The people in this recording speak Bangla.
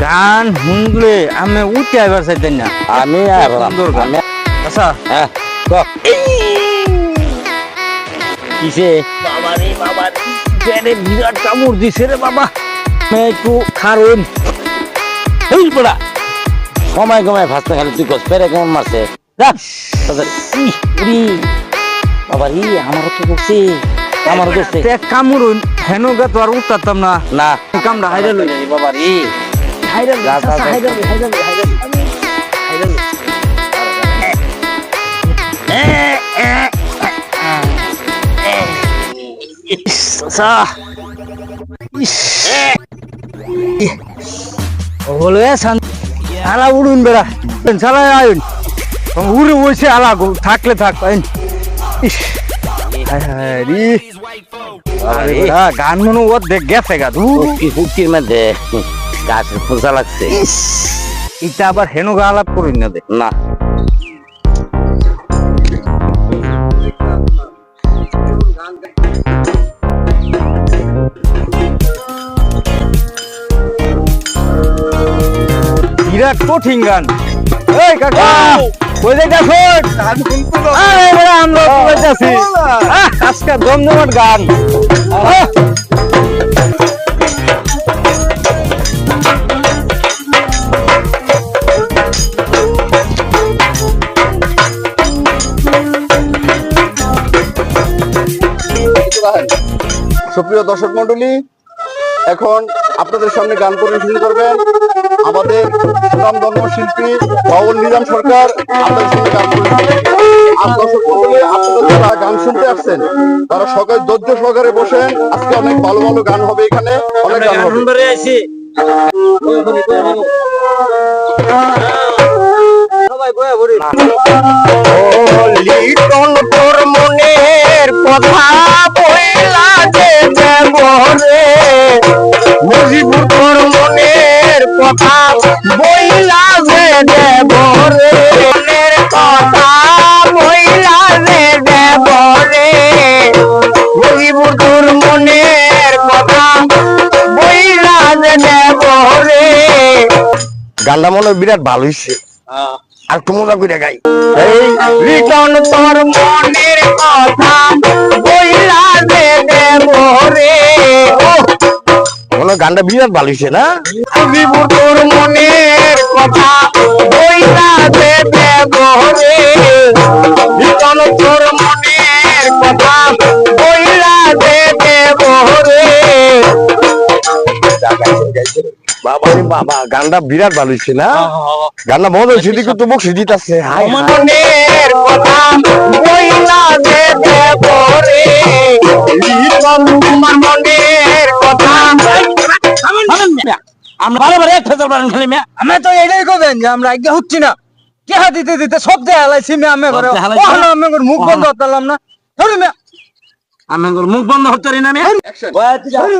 গান শুনলে আমি উঠে আইবার চাইতেন না। আমি সুন্দর গান। আচ্ছা হ্যাঁ কিসে? বাবা রে বাবা রে বিরাট কামড় দিছে রে বাবা। একটু খারুন। এই বড়া। সময় কমায় ফাস্তে খালি তুই কস পেরে কেমন মারছে? যা। বাবা রে আমারও তো করছে আমারও করছে কামড়ুন হেন গা তো আর উঠতাম না। না। কামড়া হাইরা লই। বাবা রে হাইরা যা, যা, যা। হাইরা লই হাইরা লই হাইরা লই হাইরা লই আচ্ছা বলে শান আলা উড়ুন বেড়া চালাই আয়ুন। উড়ে বসে আলা থাকলে থাক ইস রে। আরে গান মনে ওর দেখ গেছে গা ফুটকির মধ্যে। গাছের খোঁজা লাগছে। এটা আবার হেনো গা আলাপ করি না না। বিরাট কঠিন গান। এই কাকা কই যাইতাছ? আরে আমরা তো যাইতাছি। আজকে জমজমাট গান। সুপ্রিয় দর্শক মন্ডলী এখন আপনাদের সামনে গান পরিবেশন করবেন আমাদের সুনাম ধর্ম শিল্পী বাউল নিজাম সরকার। আপনাদের সামনে গান আর দর্শক মন্ডলী আপনাদের যারা গান শুনতে আসছেন তারা সকাল ধৈর্য সহকারে বসেন। আজকে অনেক ভালো ভালো গান হবে এখানে। অনেক গান হবে। তোর মনের কথা গানটা মনে হয় বিরাট ভালো হয়েছে আর একটু মজা করে গাই। এই লিটন তোর মনের কথা বইলা দে দেবরে ও মনে গানটা বিরাট ভালো হয়েছে না? বিভু তোর মনের কথা বইলা দে বাবা গানটা বিরাট ভালো হয়েছে না? গানটা মজা হয়েছে দিকে তো আমরা ভালো ভালো খালি মেয়া। আমি এটাই কবেন যে আমরা আজ্ঞা হচ্ছি না। কেহা দিতে দিতে সব দেয়া হালাইছি আমি ঘরে মুখ বন্ধ করতাম না। ধরি আমি মুখ বন্ধ না মেয়া। ধরি